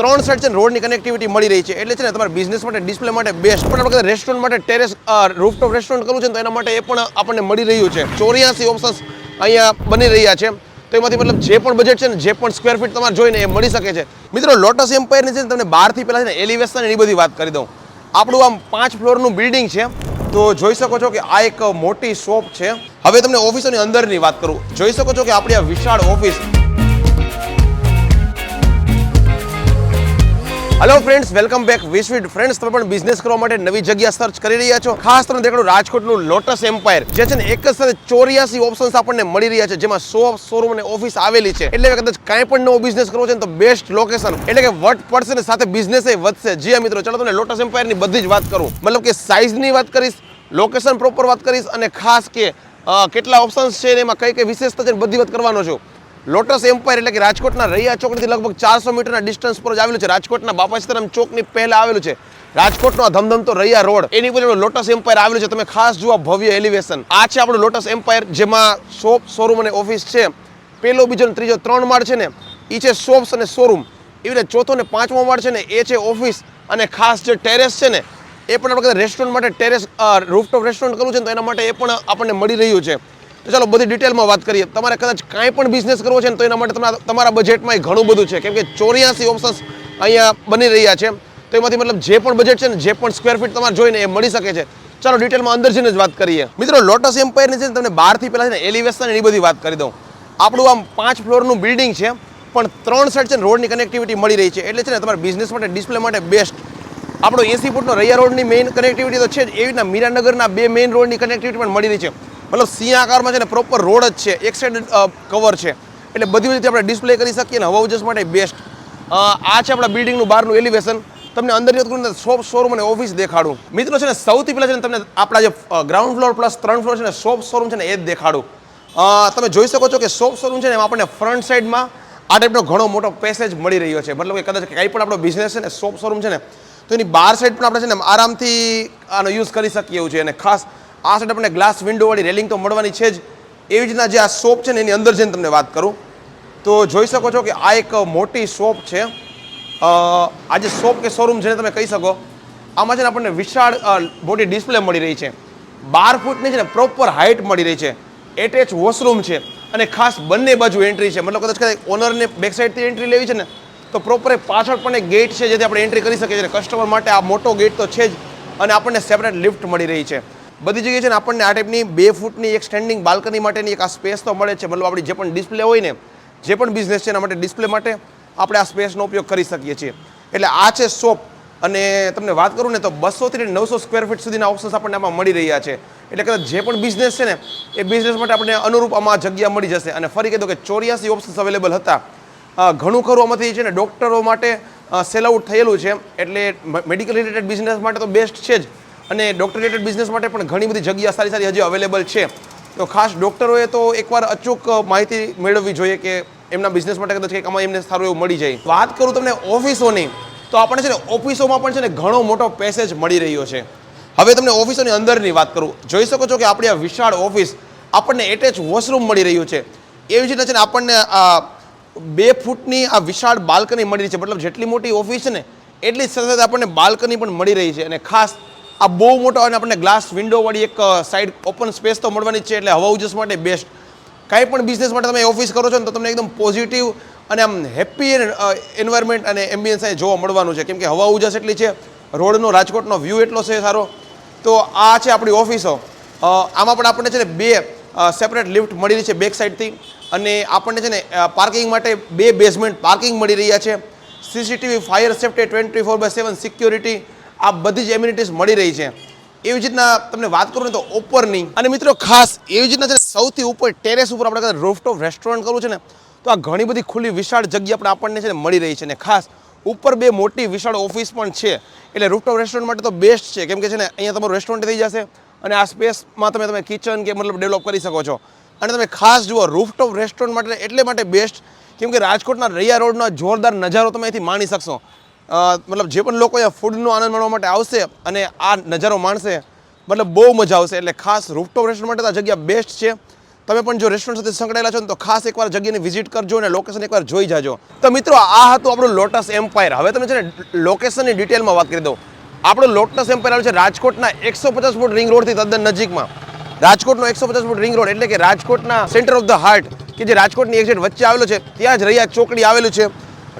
ત્રણ સાઈડ છે રોડની કનેક્ટિવિટી મળી રહી છે. એટલે છે ને તમારે બિઝનેસ માટે ડિસ્પ્લે માટે બેસ્ટ પણ આપણે રેસ્ટોરન્ટ માટે ટેરેસ રૂફટોપ રેસ્ટોરન્ટ કરવું છે તો એના માટે એ પણ આપણને મળી રહ્યું છે. ચોર્યાસી ઓપ્શન્સ અહીંયા બની રહ્યા છે. તો એમાંથી મતલબ જે પણ બજેટ છે ને, જે પણ સ્ક્વેર ફીટ તમારે જોઈને એ મળી શકે છે. મિત્રો લોટસ એમ્પાયરની છે ને તમને બહારથી પહેલાં છે ને એલિવેશન એની બધી વાત કરી દઉં. આપણું આમ પાંચ ફ્લોરનું બિલ્ડિંગ છે. તો જોઈ શકો છો કે આ એક મોટી શોપ છે. હવે તમને ઓફિસોની અંદરની વાત કરું. જોઈ શકો છો કે આપણી આ વિશાળ office hello friends welcome back વિશ્વિડ friends તમે પણ બિઝનેસ કરવા માટે નવી જગ્યા સર્ચ કરી રહ્યા છો. ખાસ તમને દેખાડો રાજકોટનું લોટસ એમ્પાયર જે છે ને એક જ સાથે ચોર્યાસી ઓપ્શન્સ આપણને મળી રહ્યા છે, જેમાં સો શોરૂમ અને ઓફિસ આવેલી છે. એટલે કદાચ કાંઈ પણ નવો બિઝનેસ કરવો છે તો બેસ્ટ લોકેશન એટલે કે વટ પડશે ને સાથે બિઝનેસ એ વધશે. જી મિત્રો, ચલો તમને લોટસ એમ્પાયરની બધી જ વાત કરું. મતલબ કે સાઇઝની વાત કરીશ લોકેશન પ્રોપર વાત કરીશ અને ખાસ કે કેટલા ઓપ્શન્સ છે એમાં કઈ કઈ વિશેષતા છે બધી વાત કરવાનો છું. લોટસ એમ્પાયર એટલે કે રાજકોટના રૈયા ચોકડીથી લગભગ ચારસો મીટરના ડિસ્ટન્સ પર જ આવેલું છે. રાજકોટના બાપા સીતારામ ચોકની પહેલા આવેલું છે. રાજકોટનો આ ધમધમતો રૈયા રોડ, એની પર લોટસ એમ્પાયર આવેલું છે. તમે ખાસ જુઓ ભવ્ય એલિવેશન આ છે આપણું લોટસ એમ્પાયર જેમાં શોપ શોરૂમ અને ઓફિસ છે. પેલો, બીજો ત્રીજો ત્રણ માળ છે ને એ છે શોપ્સ અને શોરૂમ એવી રીતે ચોથો ને પાંચમો માળ છે ને, એ છે ઓફિસ અને ખાસ જે ટેરેસ છે ને, એ પણ આપણે રેસ્ટોરન્ટ માટે ટેરેસ રૂફટોપ રેસ્ટોરન્ટ કરવું છે તો એના માટે એ પણ આપણને મળી રહ્યું છે. તો ચાલો બધી ડિટેલમાં વાત કરીએ. તમારે કદાચ કાંઈ પણ બિઝનેસ કરવો છે ને તો એના માટે તમારા તમારા બજેટમાં ઘણું બધું છે. કેમ કે ચોર્યાસી ઓપ્શન્સ અહીંયા બની રહ્યા છે. તો એમાંથી મતલબ જે પણ બજેટ છે ને જે પણ સ્ક્વેર ફીટ તમારે જોઈને એ મળી શકે છે. ચાલો ડિટેલમાં અંદર જઈને જ વાત કરીએ. મિત્રો લોટસ એમ્પાયરની છે તમને બહારથી પહેલાં છે ને એલિવેશન એની બધી વાત કરી દઉં. આપણું આમ પાંચ ફ્લોરનું બિલ્ડિંગ છે, પણ ત્રણ સાઈડ છે ને રોડની કનેક્ટિવિટી મળી રહી છે. એટલે છે ને તમારા બિઝનેસ માટે ડિસ્પ્લે માટે બેસ્ટ આપણો એસી ફૂટનો રૈયા રોડની મેઇન કનેક્ટિવિટી તો છે જ. એવી રીતના મીરાનગરના બે મેઇન રોડની કનેક્ટિવિટી પણ મળી રહી છે. મતલબ સિંહ આકારમાં છે ને પ્રોપર રોડ જ છે. એક સાઈડ કવર છે. એટલે બધી રીતે આપણે ડિસ્પ્લે કરી શકીએ ને હવા ઉજસ માટે બેસ્ટ આ છે આપણા બિલ્ડિંગનું બહારનું એલિવેશન તમને અંદર શોપ શોરૂમ અને ઓફિસ દેખાડું. મિત્રો છે ને સૌથી પહેલાં છે ને તમને આપણા જે ગ્રાઉન્ડ ફ્લોર પ્લસ ત્રણ ફ્લોર છે ને શોપ શોરૂમ છે ને એ જ દેખાડું. તમે જોઈ શકો છો કે શોપ શોરૂમ છે ને આપણને ફ્રન્ટ સાઈડમાં આ ટાઈપનો ઘણો મોટો પેસેજ મળી રહ્યો છે. મતલબ કે કદાચ કંઈ પણ આપણો બિઝનેસ છે ને શોપ શોરૂમ છે ને, તો એની બાર સાઈડ પણ આપણે છે ને આરામથી આનો યુઝ કરી શકીએ એવું છે. અને ખાસ આ આપણને ગ્લાસ વિન્ડોવાળી રેલિંગ તો મળવાની છે જ. એવી રીતના જે આ શોપ છે ને એની અંદર જઈને તમને વાત કરું. તો જોઈ શકો છો કે આ એક મોટી શોપ છે. આ જે શોપ કે શોરૂમ જેને તમે કહી શકો, આમાં છે ને આપણને વિશાળ મોટી ડિસ્પ્લે મળી રહી છે. બાર ફૂટની છે ને પ્રોપર હાઇટ મળી રહી છે. એટેચ વોશરૂમ છે અને ખાસ બંને બાજુ એન્ટ્રી છે. મતલબ કદાચ ઓનરને બેક સાઈડથી એન્ટ્રી લેવી છે ને, તો પ્રોપર પાછળ પણ એક ગેટ છે જેથી આપણે એન્ટ્રી કરી શકીએ છીએ. કસ્ટમર માટે આ મોટો ગેટ તો છે જ અને આપણને સેપરેટ લિફ્ટ મળી રહી છે. બધી જગ્યાએ છે ને આપણને આ ટાઈપની બે ફૂટની એક સ્ટેન્ડિંગ બાલ્કની માટેની એક આ સ્પેસ તો મળે છે. મતલબ આપણી જે પણ ડિસ્પ્લે હોય ને, જે પણ બિઝનેસ છે એના માટે ડિસ્પ્લે માટે આપણે આ સ્પેસનો ઉપયોગ કરી શકીએ છીએ. એટલે આ છે શોપ અને તમને વાત કરું ને તો બસોથી નવસો સ્ક્વેર ફીટ સુધીના ઓપ્શન્સ આપણને આમાં મળી રહ્યા છે. એટલે કદાચ જે પણ બિઝનેસ છે ને, એ બિઝનેસ માટે આપણે અનુરૂપ આમાં જગ્યા મળી જશે. અને ફરી કહી કે ચોર્યાસી ઓપ્શન્સ અવેલેબલ હતા. ઘણું ખરું આમાંથી છે ને ડૉક્ટરો માટે સેલ આઉટ થયેલું છે. એટલે મેડિકલ રિલેટેડ બિઝનેસ માટે તો બેસ્ટ છે જ. અને ડૉક્ટર બિઝનેસ માટે પણ ઘણી બધી જગ્યા સારી સારી હજી અવેલેબલ છે. તો ખાસ ડૉક્ટરોએ તો એકવાર અચૂક માહિતી મેળવવી જોઈએ કે એમના બિઝનેસ માટે કદાચ કંઈક આમાં એમને સારું એવું મળી જાય. વાત કરું તમને ઓફિસોની, તો આપણને છે ને ઓફિસોમાં પણ છે ને ઘણો મોટો પેસેજ મળી રહ્યો છે. હવે તમને ઓફિસોની અંદરની વાત કરું. જોઈ શકો છો કે આપણી આ વિશાળ ઓફિસ આપણને એટેચ વોશરૂમ મળી રહ્યું છે. એવી જ રીતે છે ને આપણને બે ફૂટની આ વિશાળ બાલ્કની મળી રહી છે. મતલબ જેટલી મોટી ઓફિસ છે ને, એટલી જ સાથે આપણને બાલ્કની પણ મળી રહી છે. અને ખાસ આ બહુ મોટો અને આપણને ગ્લાસ વિન્ડોવાળી એક સાઈડ ઓપન સ્પેસ તો મળવાની જ છે એટલે હવા ઉજસ માટે બેસ્ટ કાંઈ પણ બિઝનેસ માટે તમે ઓફિસ કરો છો ને તો તમને એકદમ પોઝિટિવ અને આમ હેપી એન્વાયરમેન્ટ અને એમ્બિયન્સ જોવા મળવાનું છે. કેમ કે હવા ઉજાસ એટલી છે, રોડનો, રાજકોટનો વ્યૂ એટલો છે સારો. તો આ છે આપણી ઓફિસો આમાં પણ આપણને છે ને બે સેપરેટ લિફ્ટ મળી રહી છે બેક સાઈડથી અને આપણને છે ને પાર્કિંગ માટે બે બેઝમેન્ટ પાર્કિંગ મળી રહ્યા છે. CCTV fire safety twenty four by seven security આ બધી જ એમ્યુનિટીઝ મળી રહી છે. એવી જ રીતના તમને વાત કરું ને તો ઉપરની. અને મિત્રો ખાસ એવી રીતના છે સૌથી ઉપર ટેરેસ ઉપર આપણે કદાચ રૂફટોપ રેસ્ટોરન્ટ કરવું છે ને, તો આ ઘણી બધી ખુલ્લી વિશાળ જગ્યા આપણે આપણને છે ને મળી રહી છે. ને ખાસ ઉપર બે મોટી વિશાળ ઓફિસ પણ છે. એટલે રૂફટોપ રેસ્ટોરન્ટ માટે તો બેસ્ટ છે. કેમ કે છે ને અહીંયા તમારું રેસ્ટોરન્ટ થઈ જશે અને આ સ્પેસમાં તમે તમે કિચન કે મતલબ ડેવલપ કરી શકો છો. અને તમે ખાસ જુઓ રૂફટોપ રેસ્ટોરન્ટ માટે એટલે માટે બેસ્ટ કેમ કે રાજકોટના રૈયા રોડનો જોરદાર નજારો તમે અહીંથી માણી શકશો. મતલબ જે પણ લોકો અહીંયા ફૂડનો આનંદ માણવા માટે આવશે અને આ નજારો માણશે, મતલબ બહુ મજા આવશે. એટલે ખાસ રૂફટોપ રેસ્ટોરન્ટ માટે આ જગ્યા બેસ્ટ છે. તમે પણ જો રેસ્ટોરન્ટ સાથે સંકળાયેલા છો ને તો ખાસ એકવાર જગ્યાની વિઝિટ કરજો અને લોકેશન એકવાર જોઈ જાજો. તો મિત્રો, આ હતું આપણું લોટસ એમ્પાયર હવે તમે છે ને લોકેશનની ડિટેલમાં વાત કરી દઉં. આપણું લોટસ એમ્પાયર આવ્યું છે રાજકોટના એકસો પચાસ ફૂટ રિંગ રોડથી તદ્દન નજીકમાં. રાજકોટનો એકસો પચાસ ફૂટ રિંગ રોડ એટલે કે રાજકોટના સેન્ટર ઓફ ધ હાર્ટ કે જે રાજકોટની એક્ઝેટ વચ્ચે આવેલો છે, ત્યાં જ રહ્યા ચોકડી આવેલું છે.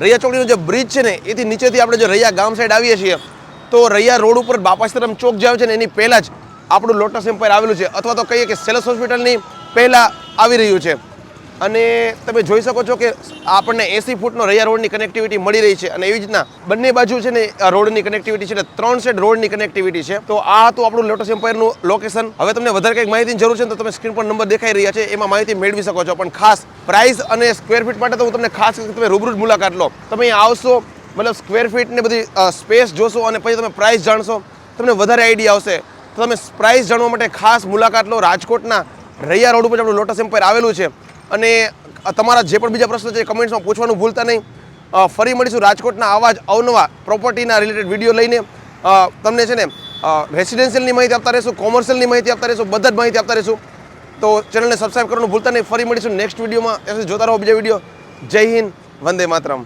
રૈયા ચોકડીનો જે બ્રિજ છે ને, એથી નીચેથી આપણે જો રૈયા ગામ સાઈડ આવીએ છીએ, તો રૈયા રોડ ઉપર બાપાશ્રમ ચોક જે આવે છે ને, એની પહેલાં જ આપણું લોટસ એમ્પાયર આવેલું છે. અથવા તો કહીએ કે સેલસ હોસ્પિટલની પહેલાં આવી રહ્યું છે. અને તમે જોઈ શકો છો કે આપણને એસી ફૂટનો રૈયા રોડની કનેક્ટિવિટી મળી રહી છે અને એવી રીતના બંને બાજુ છે ને રોડની કનેક્ટિવિટી છે ને, ત્રણ સેટ રોડની કનેક્ટિવિટી છે. તો આ હતું આપણું લોટસ એમ્પાયરનું લોકેશન હવે તમને વધારે કંઈક માહિતીની જરૂર છે તો તમે સ્ક્રીન પર નંબર દેખાઈ રહ્યા છે, એમાં માહિતી મેળવી શકો છો. પણ ખાસ પ્રાઇસ અને સ્ક્વેર ફીટ માટે તો હું તમને ખાસ તમે રૂબરૂ મુલાકાત લો. તમે અહીંયા આવશો, મતલબ સ્ક્વેર ફીટને બધી સ્પેસ જોશો અને પછી તમે પ્રાઇસ જાણશો. તમને વધારે આઈડિયા આવશે. તો તમે પ્રાઇસ જાણવા માટે ખાસ મુલાકાત લો. રાજકોટના રૈયા રોડ ઉપર આપણું લોટસ એમ્પાયર આવેલું છે. અને તમારા જે પણ બીજા પ્રશ્નો છે કમેન્ટ્સમાં પૂછવાનું ભૂલતા નહીં. ફરી મળીશું રાજકોટના આવા જ અવનવા પ્રોપર્ટીના રિલેટેડ વીડિયો લઈને. તમને છે ને રેસિડેન્શિયલની માહિતી આપતા રહીશું કોમર્શિયલની માહિતી આપતા રહીશું, બધા જ માહિતી આપતા રહીશું. તો ચેનલને સબસ્ક્રાઈબ કરવાનું ભૂલતા નહીં. ફરી મળીશું નેક્સ્ટ વિડીયોમાં જોતા રહો બીજા વીડિયો જય હિન્દ, વંદે માતરમ.